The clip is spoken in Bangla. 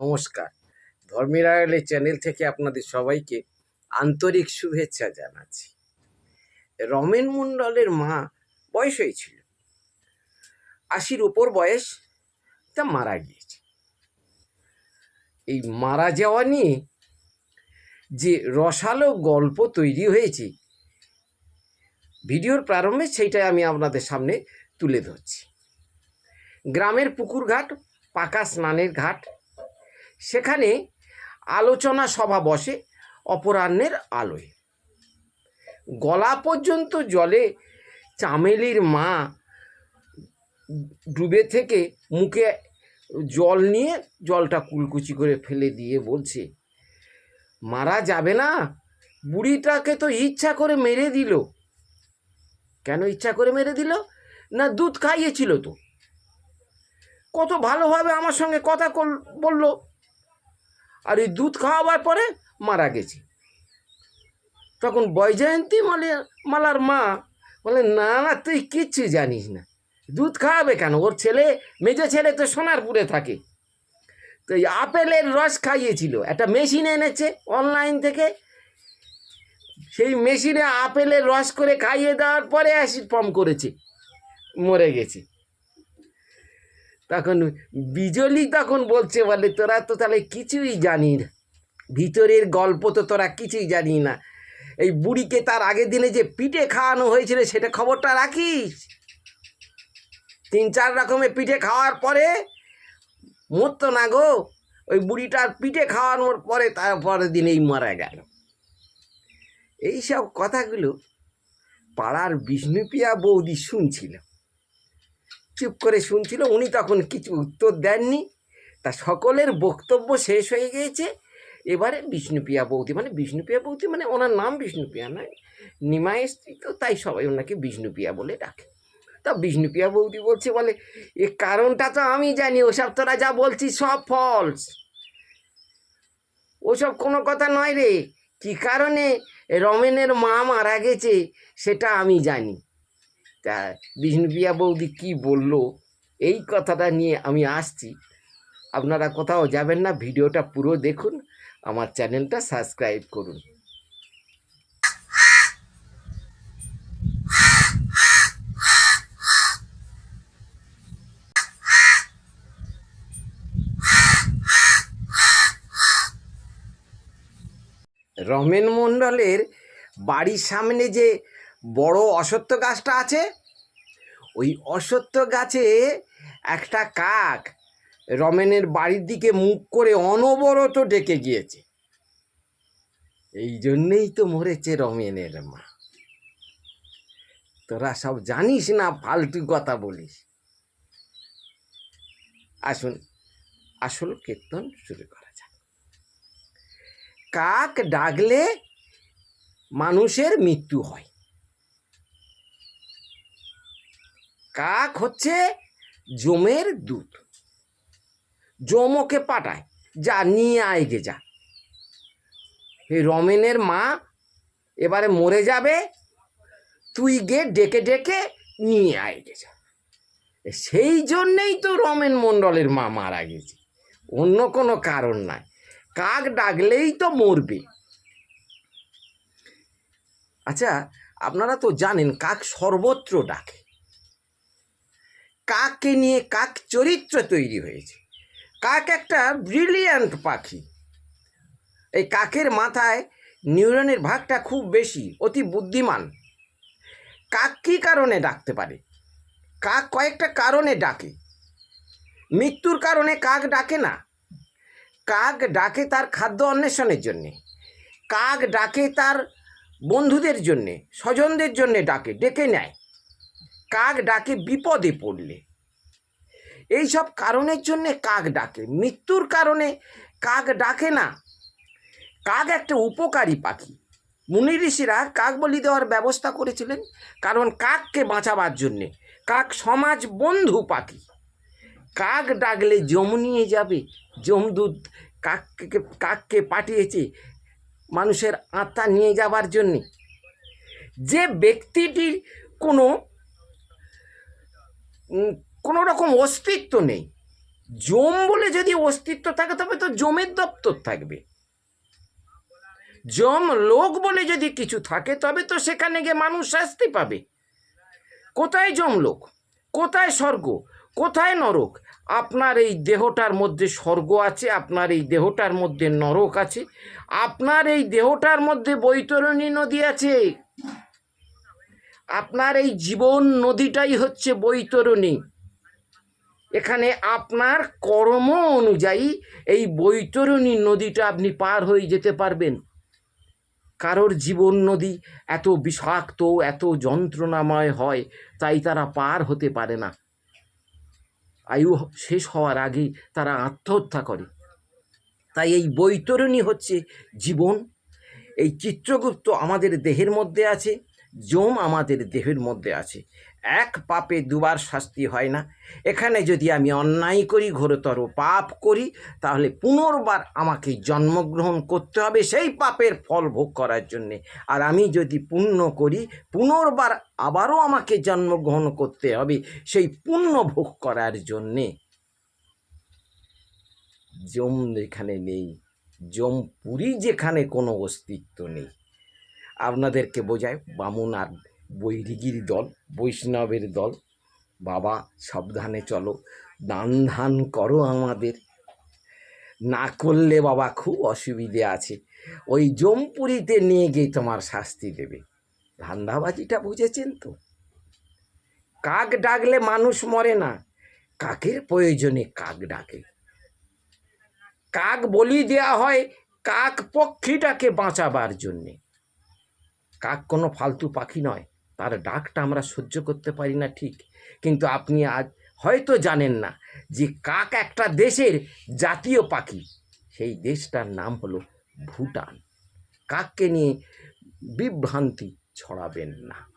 নমস্কার। ধর্মীর আড়ালে চ্যানেল থেকে আপনাদের সবাইকে আন্তরিক শুভেচ্ছা জানাচ্ছি। রমেন মণ্ডলের মা বয়স হয়েছিল আশির ওপর বয়স, তা মারা গিয়েছে। এই মারা যাওয়া নিয়ে যে রসালো গল্প তৈরি হয়েছে, ভিডিওর প্রারম্ভে সেইটাই আমি আপনাদের সামনে তুলে ধরছি। গ্রামের পুকুর ঘাট পাকা স্নানের ঘাট সেখানে আলোচনা সভা বসে অপরাহ্নের আলোয়। গলা পর্যন্ত জলে চামেলির মা ডুবে থেকে মুখে জল নিয়ে জলটা কুলকুচি করে ফেলে দিয়ে বলছে, মারা যাবে না? বুড়িটাকে তো ইচ্ছা করে মেরে দিল। কেন ইচ্ছা করে মেরে দিল? না দুধ খাইয়েছিল তো? কত ভালোভাবে আমার সঙ্গে কথা বলল। আর এই দুধ খাওয়াবার পরে মারা গেছে। তখন বৈজয়ন্তী মালে, মালার মা বলে, না না, তুই কিচ্ছু জানিস না। দুধ খাওয়াবে কেন? ওর ছেলে, মেজো ছেলে তো সোনারপুরে থাকে। তো এই আপেলের রস খাইয়েছিল। একটা মেশিন এনেছে অনলাইন থেকে। সেই মেশিনে আপেলের রস করে খাইয়ে দেওয়ার পরে অ্যাসিড ফর্ম করেছে। মরে গেছে। তখন বিজলি তখন বলছে বলে, তোরা তো তাহলে কিছুই জানি না ভিতরের গল্প তো তোরা কিছুই জানি না। এই বুড়িকে তার আগের দিনে যে পিঠে খাওয়ানো হয়েছিল, সেটা খবরটা রাখিস। তিন চার রকমের পিঠে খাওয়ার পরে, মরতো না গো। ওই বুড়িটার পিঠে খাওয়ানোর পরে তারপরের দিনেই মারা গেল। এইসব কথাগুলো পাড়ার বিষ্ণুপ্রিয়া বৌদি শুনছিল। চুপ করে শুনছিল, উনি তখন কিছু উত্তর দেননি। তা সকলের বক্তব্য শেষ হয়ে গিয়েছে। এবারে বিষ্ণুপ্রিয়া বৌদি মানে বিষ্ণুপ্রিয়া বৌদি মানে ওনার নাম বিষ্ণুপ্রিয়া নয় নিমায়ের স্ত্রী তো, তাই সবাই ওনাকে বিষ্ণুপ্রিয়া বলে ডাকে। তা বিষ্ণুপ্রিয়া বৌদি বলছে, বলে, এ কারণটা তো আমি জানি, ওসব তোরা যা বলছিস সব ফলস ওসব কোনো কথা নয় রে, কী কারণে রমেনের মা মারা গেছে, সেটা আমি জানি। তা বিষ্ণুপ্রিয়া বৌদি কি বলল? এই কথাটা নিয়ে আমি আসছি। আপনারা কোথাও যাবেন না, ভিডিওটা পুরো দেখুন, আমার চ্যানেলটা সাবস্ক্রাইব করুন। রমেন মণ্ডলের বাড়ির সামনে যে বড় অসত্য গাছটা আছে? ওই অসত্য গাছে একটা কাক রমেনের বাড়ির দিকে মুখ করে অনবরত ডেকে গিয়েছে। এই জন্যেই তো মরেছে রমেনের মা। তোরা সব জানিস না, ফালতু কথা বলিস। আসুন, আসল কীর্তন শুরু করা যাক। কাক ডাকলে মানুষের মৃত্যু হয়। কাক হচ্ছে জমের দুধ। জমকে পাঠায়, যা নিয়ে আয় গে যা। এই রমেনের মা, এবারে মরে যাবে, তুই গে ডেকে ডেকে নিয়ে আয় গে যা। সেই জন্যেই তো রমেন মণ্ডলের মা মারা গেছে। অন্য কোনো কারণ নাই। কাক ডাকলেই তো মরবে। আচ্ছা আপনারা তো জানেন, কাক সর্বত্র ডাকে। কাককে নিয়ে, কাক চরিত্র তৈরি হয়েছে? কাক একটা ব্রিলিয়ান্ট পাখি। এই কাকের মাথায় নিউরনের ভাগটা খুব বেশি, অতি বুদ্ধিমান। কাক কী কারণে ডাকতে পারে? কাক কয়েকটা কারণে ডাকে। মৃত্যুর কারণে কাক ডাকে না। কাক ডাকে তার খাদ্য অন্বেষণের জন্যে। কাক ডাকে তার বন্ধুদের জন্যে, স্বজনদের জন্যে ডাকে, ডেকে নেয়। কাক ডাকে বিপদে পড়লে। এই সব কারণের জন্যে কাক ডাকে। মৃত্যুর কারণে কাক ডাকে না। কাক একটা উপকারী পাখি। মুনি ঋষিরা কাক বলি দেওয়ার ব্যবস্থা করেছিলেন কারণ কাককে বাঁচাবার জন্যে। কাক সমাজ বন্ধু পাখি। কাক ডাকলে জম নিয়ে যাবে। জমদূত কাককে কাককে পাঠিয়েছে মানুষের আত্মা নিয়ে যাবার জন্যে। যে ব্যক্তিটির কোনো কোনো রকম অস্তিত্ব নেই। জম বলে যদি অস্তিত্ব থাকে, তবে তো জমের দপ্তর থাকবে। জম লোক বলে যদি কিছু থাকে, তবে তো সেখানে গিয়ে মানুষ শাস্তি পাবে। কোথায় জমলোক কোথায় স্বর্গ? কোথায় নরক? আপনার এই দেহটার মধ্যে স্বর্গ আছে, আপনার এই দেহটার মধ্যে নরক আছে, আপনার এই দেহটার মধ্যে বৈতরণী নদী আছে। আপনার এই জীবন নদীটাই হচ্ছে বৈতরণী। এখানে আপনার কর্ম অনুযায়ী এই বৈতরণী নদীটা আপনি পার হয়ে যেতে পারবেন। কারোর জীবন নদী এত বিষাক্ত, এত যন্ত্রণাময় হয়, তাই তারা পার হতে পারে না। আয়ু শেষ হওয়ার আগেই তারা আত্মহত্যা করে। তাই এই বৈতরণী হচ্ছে জীবন। এই চিত্রগুপ্ত আমাদের দেহের মধ্যে আছে। জম আমাদের দেহের মধ্যে আছে। এক পাপে দুবার শাস্তি হয় না। এখানে যদি আমি অন্যায় করি, ঘোরতর পাপ করি, তাহলে পুনর্বার আমাকে জন্মগ্রহণ করতে হবে সেই পাপের ফল ভোগ করার জন্যে। আর আমি যদি পুণ্য করি, পুনর্বার আবারও আমাকে জন্মগ্রহণ করতে হবে সেই পুণ্য ভোগ করার জন্যে। জম এখানে নেই জমপুরি যেখানে কোনো অস্তিত্ব নেই। আপনাদেরকে বোঝায় বামুন আর বৈরিগির দল, বৈষ্ণবের দল। বাবা, সাবধানে চলো। দান ধান করো আমাদের। না করলে বাবা খুব অসুবিধে আছে। ওই জমপুরিতে নিয়ে গিয়ে তোমার শাস্তি দেবে। ধান্দাবাজিটা বুঝেছেন তো? কাক ডাকলে মানুষ মরে না। কাকের প্রয়োজনে কাক ডাকে। কাক বলি দেয়া হয়, কাক পক্ষীটাকে বাঁচাবার জন্যে। কাক কোনো ফালতু পাখি নয়। তার ডাকটা আমরা সহ্য করতে পারি না ঠিক। কিন্তু আপনি আজ হয়তো জানেন না যে কাক একটা দেশের জাতীয় পাখি। সেই দেশটার নাম হলো ভুটান। কাককে নিয়ে বিভ্রান্তি ছড়াবেন না।